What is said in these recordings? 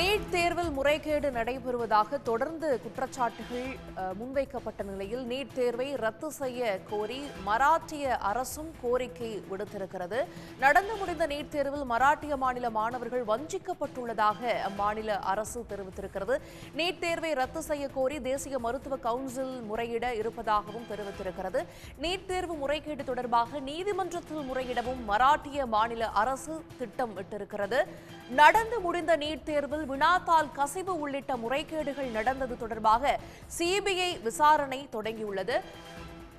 NEET தேர்வில் முறைகேடு நடைபெறுவதாக தொடர்ந்து குற்றச்சாட்டுகள் முன்வைக்கப்பட்ட நிலையில் நீட் தேர்வை ரத்து செய்ய கோரி மராட்டிய அரசும் கோரிக்கை விடுத்திருக்கிறது. நடந்து முடிந்த நீட் தேர்வில் மராட்டிய மாநில மாணவர்கள் வஞ்சிக்கப்பட்டுள்ளதாக அம்மாநில அரசு தெரிவித்திருக்கிறது. நீட் தேர்வை ரத்து செய்ய கோரி தேசிய மருத்துவ கவுன்சில் முறையிட இருப்பதாகவும் தெரிவித்திருக்கிறது. நீட் தேர்வு முறைகேடு தொடர்பாக நீதிமன்றத்தில் முறையிடவும் மராட்டிய மாநில அரசு திட்டம் விட்டிருக்கிறது நடந்து முடிந்த நீட் தேர்வில் வினாத்தால் கசிவு உள்ளிட்ட முறைகேடுகள் நடந்தது தொடர்பாக சிபிஐ விசாரணை தொடங்கியுள்ளது.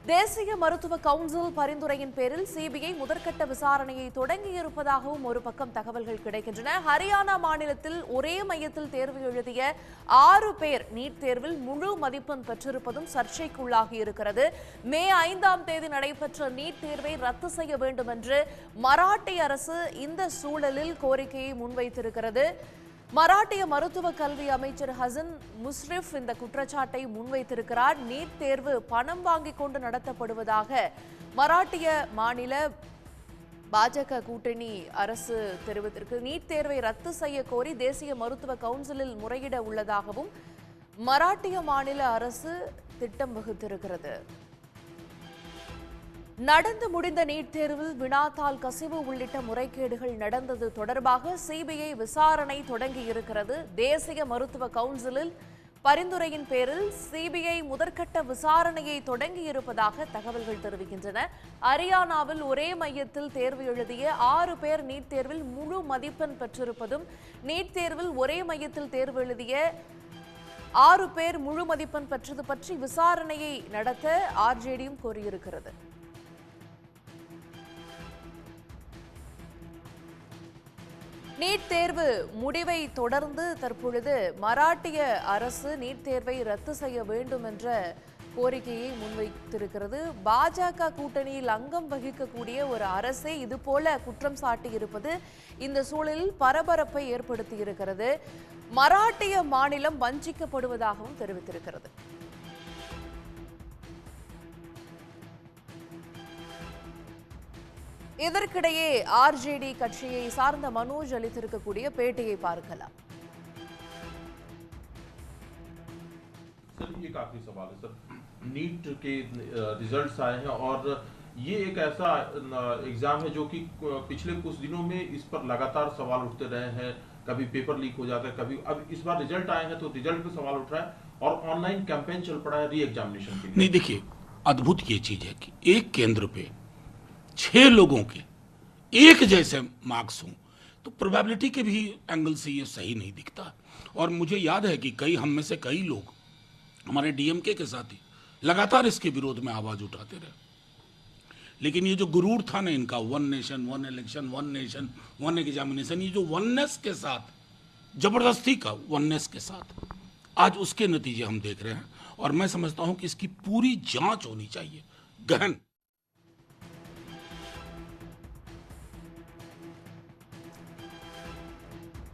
தேசிய மருத்துவ கவுன்சில் பரிந்துரையின் பேரில் சிபிஐ முதற்கட்ட விசாரணையை தொடங்கியிருப்பதாகவும் ஒரு பக்கம் தகவல்கள் கிடைக்கின்றன. ஹரியானா மாநிலத்தில் ஒரே மையத்தில் தேர்வு எழுதிய ஆறு பேர் நீட் தேர்வில் முழு மதிப்பெண் பெற்றிருப்பதும் சர்ச்சைக்குள்ளாகி இருக்கிறது. மே ஐந்தாம் தேதி நடைபெற்ற நீட் தேர்வை ரத்து செய்ய வேண்டும் என்று மராட்டி அரசு இந்த சூழலில் கோரிக்கையை முன்வைத்திருக்கிறது. மராட்டிய மருத்துவ கல்வி அமைச்சர் ஹசன் முஸ்ரிஃப் இந்த குற்றச்சாட்டை முன்வைத்திருக்கிறார். நீட் தேர்வு பணம் வாங்கிக் கொண்டு நடத்தப்படுவதாக மராட்டிய மாநில பாஜக கூட்டணி அரசு தெரிவித்திருக்கு. நீட் தேர்வை ரத்து செய்ய கோரி தேசிய மருத்துவ கவுன்சிலில் முறையிட உள்ளதாகவும் மராட்டிய மாநில அரசு திட்டம் வகுத்திருக்கிறது. நடந்து முடிந்த நீட் தேர்வில் வினாத்தாள் கசிவு உள்ளிட்ட முறைகேடுகள் நடந்தது தொடர்பாக சிபிஐ விசாரணை தொடங்கியிருக்கிறது. தேசிய மருத்துவ கவுன்சிலில் பரிந்துரையின் பேரில் சிபிஐ முதற்கட்ட விசாரணையை தொடங்கியிருப்பதாக தகவல்கள் தெரிவிக்கின்றன. அரியானாவில் ஒரே மையத்தில் தேர்வு எழுதிய ஆறு பேர் நீட் தேர்வில் முழு மதிப்பெண் பெற்றிருப்பதும் நீட் தேர்வில் ஒரே மையத்தில் தேர்வு எழுதிய ஆறு பேர் முழு மதிப்பெண் பெற்றது பற்றி விசாரணையை நடத்த ஆர்ஜேடியும் கோரியிருக்கிறது. நீட் தேர்வு முடிவை தொடர்ந்து தற்பொழுது மராட்டிய அரசு நீட் தேர்வை ரத்து செய்ய வேண்டும் என்ற கோரிக்கையை முன்வைத்திருக்கிறது. பாஜக கூட்டணியில் அங்கம் வகிக்கக்கூடிய ஒரு அரசே இதுபோல குற்றம் சாட்டி இருப்பது இந்த சூழலில் பரபரப்பை ஏற்படுத்தி இருக்கிறது மராட்டிய மாநிலம் வஞ்சிக்கப்படுவதாகவும் தெரிவித்திருக்கிறது. இதற்கிடையே ஆர்ஜேடி கட்சியை சார்ந்த மனோஜ் அளித்திருக்கக்கூடிய பேட்டியை பார்க்கலாம் सर ये काफी सवाल है सर नीट के रिजल्ट्स आए हैं और ये एक ऐसा एग्जाम है जो कि पिछले कुछ दिनों में इस पर लगातार सवाल उठते रहे हैं कभी पेपर लीक हो जाता है कभी अब इस बार रिजल्ट आए हैं तो रिजल्ट पे सवाल उठ रहा है और ऑनलाइन कैंपेन चल पड़ा है री एग्जामिनेशन के लिए नहीं देखिए अद्भुत ये चीज है कि एक केंद्र पे छह लोगों के, एक जैसे मार्क्स हों तो प्रोबेबिलिटी के भी एंगल से ये सही नहीं दिखता। और मुझे याद है कि कई, हम में से कई लोग हमारे डीएमके के साथी लगातार इसके विरोध में आवाज़ उठाते रहे। लेकिन ये जो गुरूर था ना इनका one nation one election one nation one examination ये जो वननेस के साथ, ज़बरदस्ती का वननेस के साथ, आज उसके नतीजे हम देख रहे हैं। और मैं समझता हूँ कि इसकी पूरी जाँच होनी चाहिए। गहन।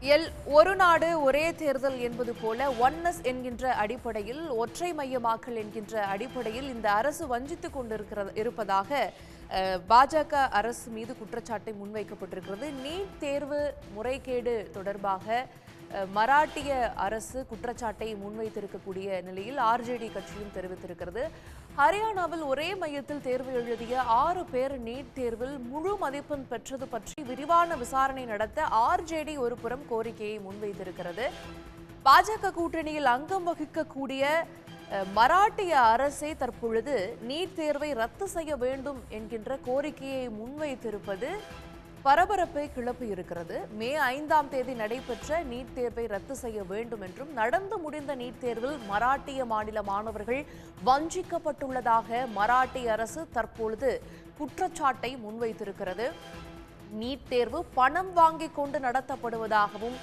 எல் ஒரு நாடு ஒரே தேர்தல் என்பது போல ஒன்னஸ் என்கின்ற அடிப்படையில் ஒற்றை மையமாக்கல் என்கின்ற அடிப்படையில் இந்த அரசு வஞ்சித்துக் கொண்டிருக்கிறது இருப்பதாக பாஜக அரசு மீது குற்றச்சாட்டை முன்வைக்கப்பட்டிருக்கிறது. நீட் தேர்வு முறைகேடு தொடர்பாக மராட்டிய அரசு குற்றச்சாட்டை முன்வைத்திருக்கக்கூடிய நிலையில் ஆர்ஜேடி கட்சியும் தெரிவித்திருக்கிறது. ஹரியானாவில் ஒரே மையத்தில் தேர்வு எழுதிய ஆறு பேர் நீட் தேர்வில் முழு மதிப்பெண் பெற்றது பற்றி விரிவான விசாரணை நடத்த ஆர்ஜேடி ஒருபுறம் கோரிக்கையை முன்வைத்திருக்கிறது. பாஜக கூட்டணியில் அங்கம் வகிக்கக்கூடிய மராட்டிய அரசே தற்பொழுது நீட் தேர்வை ரத்து செய்ய வேண்டும் என்கின்ற கோரிக்கையை முன்வைத்திருப்பது பரபரப்பை கிளப்பி இருக்கிறது. மே ஐந்தாம் தேதி நடைபெற்ற நீட் தேர்வை ரத்து செய்ய வேண்டும் என்றும் நடந்து முடிந்த நீட் தேர்வில் மராட்டிய மாநில மாணவர்கள் வஞ்சிக்கப்பட்டுள்ளதாக மராட்டிய அரசு தற்பொழுது குற்றச்சாட்டை முன்வைத்திருக்கிறது. நீட் தேர்வு பணம் வாங்கிக் கொண்டு நடத்தப்படுவதாகவும்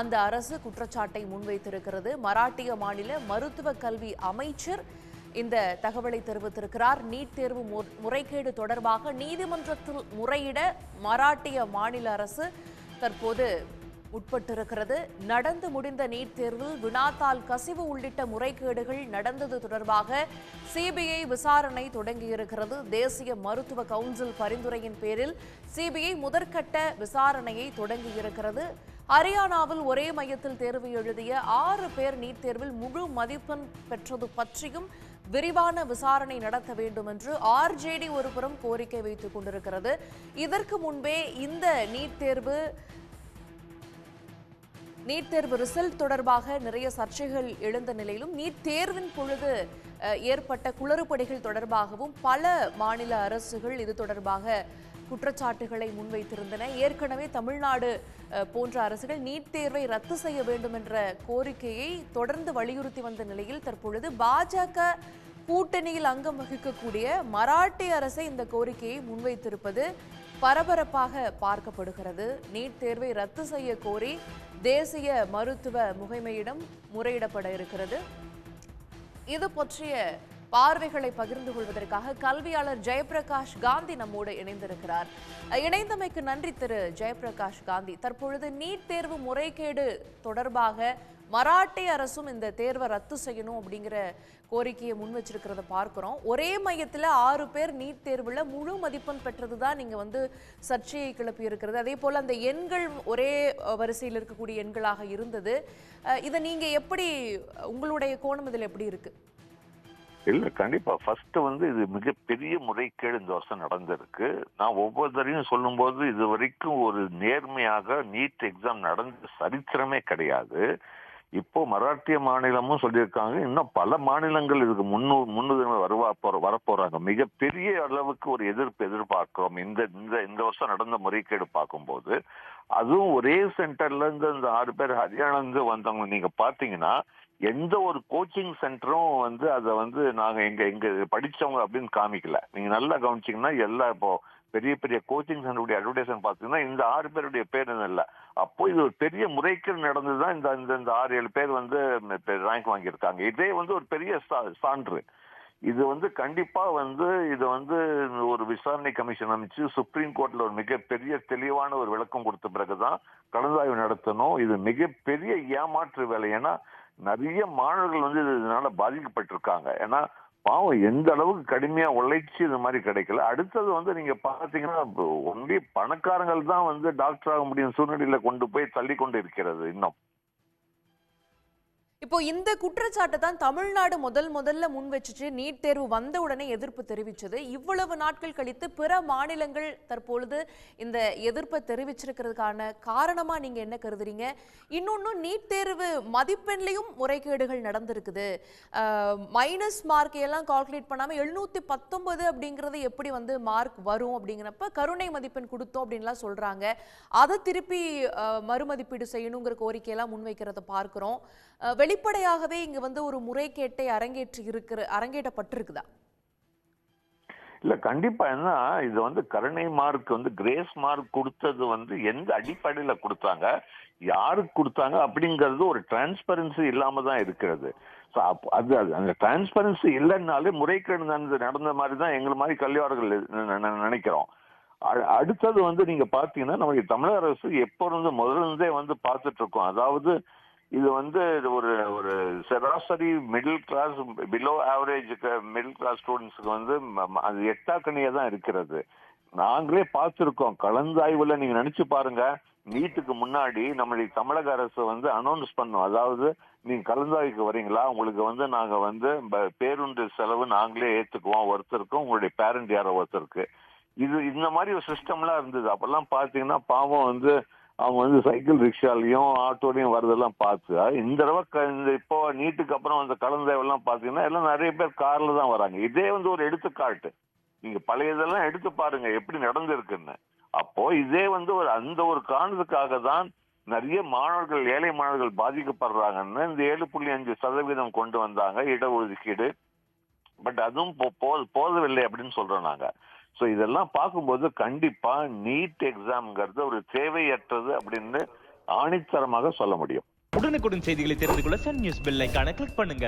அந்த அரசு குற்றச்சாட்டை முன்வைத்திருக்கிறது. மராட்டிய மாநில மருத்துவ கல்வி அமைச்சர் இந்த தகவலை தெரிவித்திருக்கிறார். நீட் தேர்வு மு- முறைகேடு தொடர்பாக நீதிமன்றத்தில் முறையிட மராட்டிய மாநில அரசு தற்போது உட்பட்டிருக்கிறது. நடந்து முடிந்த நீட் தேர்வில் வினாத்தாள் கசிவு உள்ளிட்ட முறைகேடுகள் நடந்தது தொடர்பாக சிபிஐ விசாரணை தொடங்கியிருக்கிறது. தேசிய மருத்துவ கவுன்சில் பரிந்துரையின் பேரில் சிபிஐ முதற்கட்ட விசாரணையை தொடங்கியிருக்கிறது. ஹரியானாவில் ஒரே மையத்தில் தேர்வு எழுதிய ஆறு பேர் நீட் தேர்வில் முழு மதிப்பெண் பெற்றது பற்றியும் விரிவான விசாரணை நடத்த வேண்டும் என்று ஆர்ஜேடி ஒருபுறம் கோரிக்கை வைத்துக் கொண்டிருக்கிறது. இதற்கு முன்பே இந்த நீட் தேர்வு நீட் தேர்வு ரிசல்ட் தொடர்பாக நிறைய சர்ச்சைகள் எழுந்த நிலையிலும் நீட் தேர்வின் பொழுது ஏற்பட்ட குளறுபடிகள் தொடர்பாகவும் பல மாநில அரசுகள் இது தொடர்பாக குற்றச்சாட்டுகளை முன்வைத்திருந்தன. ஏற்கனவே தமிழ்நாடு போன்ற அரசுகள் நீட் தேர்வை ரத்து செய்ய வேண்டும் என்ற கோரிக்கையை தொடர்ந்து வலியுறுத்தி வந்த நிலையில் தற்பொழுது பாஜக கூட்டணியில் அங்கம் வகிக்கக்கூடிய மராட்டிய அரசை இந்த கோரிக்கையை முன்வைத்திருப்பது பரபரப்பாக பார்க்கப்படுகிறது. நீட் தேர்வை ரத்து செய்ய கோரி தேசிய மருத்துவ முகமையிடம் முறையிடப்பட இருக்கிறது. இது பற்றிய பார்வைகளை பகிர்ந்து கொள்வதற்காக கல்வியாளர் ஜெயபிரகாஷ் காந்தி நம்மோடு இணைந்திருக்கிறார். இணைந்தமைக்கு நன்றி திரு ஜெயபிரகாஷ் காந்தி. தற்பொழுது நீட் தேர்வு முறைகேடு தொடர்பாக மராட்டிய அரசும் இந்த தேர்வை ரத்து செய்யணும் அப்படிங்கிற கோரிக்கையை முன் வச்சிருக்கிறத பார்க்குறோம். ஒரே மையத்தில் ஆறு பேர் நீட் தேர்வில் முழு மதிப்பெண் பெற்றது தான் நீங்கள் வந்து சர்ச்சையை கிளப்பி இருக்கிறது அதே போல் அந்த எண்கள் ஒரே வரிசையில் இருக்கக்கூடிய எண்களாக இருந்தது. இதை நீங்கள் எப்படி உங்களுடைய கோணம் இதில் எப்படி இருக்குது இல்ல கண்டிப்பா. ஃபர்ஸ்ட் வந்து இது மிகப்பெரிய முறைகேடு இந்த வருஷம் நடந்திருக்கு. நான் ஒவ்வொருத்தரையும் சொல்லும்போது இது வரைக்கும் ஒரு நேர்மையாக நீட் எக்ஸாம் நடந்த சரித்திரமே கிடையாது. இப்போ மராட்டிய மாநிலமும் சொல்லியிருக்காங்க. இன்னும் பல மாநிலங்கள் இதுக்கு முன்னு முன்னுரிமை வருவா போற வரப்போறாங்க. மிகப்பெரிய அளவுக்கு ஒரு எதிர்ப்பு எதிர்பார்க்கிறோம். இந்த இந்த இந்த வருஷம் நடந்த முறைகேடு பார்க்கும்போது. அதுவும் ஒரே சென்டர்ல இருந்து இந்த ஆறு பேர் ஹரியானாந்து இருந்து வந்தவங்க நீங்க பாத்தீங்கன்னா எந்த ஒரு கோச்சிங் சென்டரும் வந்து அதை வந்து நாங்கள் எங்க எங்க படிச்சவங்க அப்படின்னு காமிக்கல. நீங்க நல்லா கவனிச்சிங்கன்னா எல்லா இப்போ பெரிய பெரிய கோச்சிங் சென்டருடைய அட்வர்டைஸ்மெண்ட் பார்த்தீங்கன்னா இந்த ஆறு பேருடைய பேர் இல்லை. அப்போ இது ஒரு பெரிய முறைகேடு நடந்துதான் இந்த இந்த இந்த ஆறு ஏழு பேர் வந்து ரேங்க் வாங்கியிருக்காங்க. இதே வந்து ஒரு பெரிய சான்று இது வந்து கண்டிப்பா வந்து இது வந்து ஒரு விசாரணை கமிஷன் அமைச்சு சுப்ரீம் கோர்ட்ல ஒரு மிகப்பெரிய தெளிவான ஒரு விளக்கம் கொடுத்த பிறகுதான் கலந்தாய்வு நடத்தணும். இது மிகப்பெரிய ஏமாற்று வேலை. ஏன்னா நிறைய மாணவர்கள் வந்து இது- இதனால பாதிக்கப்பட்டிருக்காங்க. ஏன்னா பாவம் எந்த அளவுக்கு கடுமையா உழைச்சி இது மாதிரி கிடைக்கல. அடுத்தது வந்து நீங்க பாத்தீங்கன்னா ஒன்லி பணக்காரங்கள் தான் வந்து டாக்டர் ஆக முடியும் சூழ்நிலையில கொண்டு போய் தள்ளி கொண்டு இருக்கிறது இன்னும். இப்போ இந்த குற்றச்சாட்டை தான் தமிழ்நாடு முதல் முதல்ல முன் வச்சுச்சு நீட் தேர்வு வந்த உடனே எதிர்ப்பு தெரிவிச்சது. இவ்வளவு நாட்கள் கழித்து பிற மாநிலங்கள் தற்பொழுது இந்த எதிர்ப்பை தெரிவிச்சிருக்கிறதுக்கான காரணமா நீங்க என்ன கருதுறீங்க? இன்னொன்னு நீட் தேர்வு மதிப்பெண்லையும் முறைகேடுகள் நடந்திருக்குது. மைனஸ் மார்க் எல்லாம் கால்குலேட் பண்ணாம எழுநூத்தி பத்தொன்பது அப்படிங்கிறது எப்படி வந்து மார்க் வரும் அப்படிங்கிறப்ப கருணை மதிப்பெண் கொடுத்தோம் அப்படின்லாம் சொல்றாங்க. அதை திருப்பி மறுமதிப்பீடு செய்யணுங்கிற கோரிக்கையெல்லாம் முன்வைக்கிறத பார்க்கிறோம். வெளிப்படையாகவே இங்க வந்து ஒரு முறைகேட்டை அரங்கேற்றி இருக்கிற அரங்கேற்றப்பட்டிருக்குதா? இல்ல கண்டிப்பா. என்ன இது வந்து கருணை மார்க் வந்து கிரேஸ் மார்க் கொடுத்தது வந்து எந்த அடிப்படையில கொடுத்தாங்க யாருக்கு கொடுத்தாங்க அப்படிங்கிறது ஒரு டிரான்ஸ்பரன்சி இல்லாம தான் இருக்கிறது. அது அந்த டிரான்ஸ்பரன்சி இல்லைன்னாலே முறைகேடு நடந்த நடந்த மாதிரி தான் எங்களை மாதிரி கல்வியாளர்கள் நினைக்கிறோம். அடுத்தது வந்து நீங்க பாத்தீங்கன்னா நம்முடைய தமிழக அரசு எப்போ இருந்து முதல்ல இருந்தே வந்து பார்த்துட்டு இருக்கோம். அதாவது இது வந்து ஒரு ஒரு சராசரி middle class below average middle class ஸ்டூடெண்ட்ஸுக்கு வந்து ம- அது எட்டாக்கணியாக தான் இருக்கிறது. நாங்களே பார்த்துருக்கோம். கலந்தாய்வில் நீங்கள் நினச்சி பாருங்க. நீட்டுக்கு முன்னாடி நம்மளுடைய தமிழக அரசு வந்து அனௌன்ஸ் பண்ணோம். அதாவது நீங்கள் கலந்தாய்வுக்கு வரீங்களா? உங்களுக்கு வந்து நாங்கள் வந்து பேருந்து செலவு நாங்களே ஏற்றுக்குவோம் ஒருத்தருக்கும் உங்களுடைய பேரண்ட் யாரோ ஒருத்தருக்கு. இது இந்த மாதிரி ஒரு சிஸ்டம்லாம் இருந்தது. அப்பெல்லாம் பார்த்தீங்கன்னா பாவம் வந்து அவங்க வந்து சைக்கிள் ரிக்ஷாலையும் ஆட்டோலையும் வரதெல்லாம் பார்த்து இந்த தடவை இந்த இப்போ நீட்டுக்கு அப்புறம் அந்த கலந்தாய்வெல்லாம் பாத்தீங்கன்னா எல்லாம் நிறைய பேர் கார்ல தான் வராங்க. இதே வந்து ஒரு எடுத்துக்காட்டு. நீங்க பழையதெல்லாம் எடுத்து பாருங்க எப்படி நடந்திருக்குன்னு. அப்போ இதே வந்து ஒரு அந்த ஒரு காரணத்துக்காக தான் நிறைய மாணவர்கள் ஏழை மாணவர்கள் பாதிக்கப்படுறாங்கன்னு இந்த ஏழு புள்ளி அஞ்சு சதவீதம் கொண்டு வந்தாங்க இடஒதுக்கீடு. பட் அதுவும் போதவில்லை அப்படின்னு சொல்றோம் நாங்க. சோ இதெல்லாம் பார்க்கும்போது கண்டிப்பா நீட் எக்ஸாம்ங்கிறது ஒரு தேவையற்றது அப்படின்னு ஆணித்தரமாக சொல்ல முடியும். உடனுக்குடன் செய்திகளை தெரிந்து கொள்ள சன் நியூஸ் பெல் ஐக்கான கிளிக் பண்ணுங்க.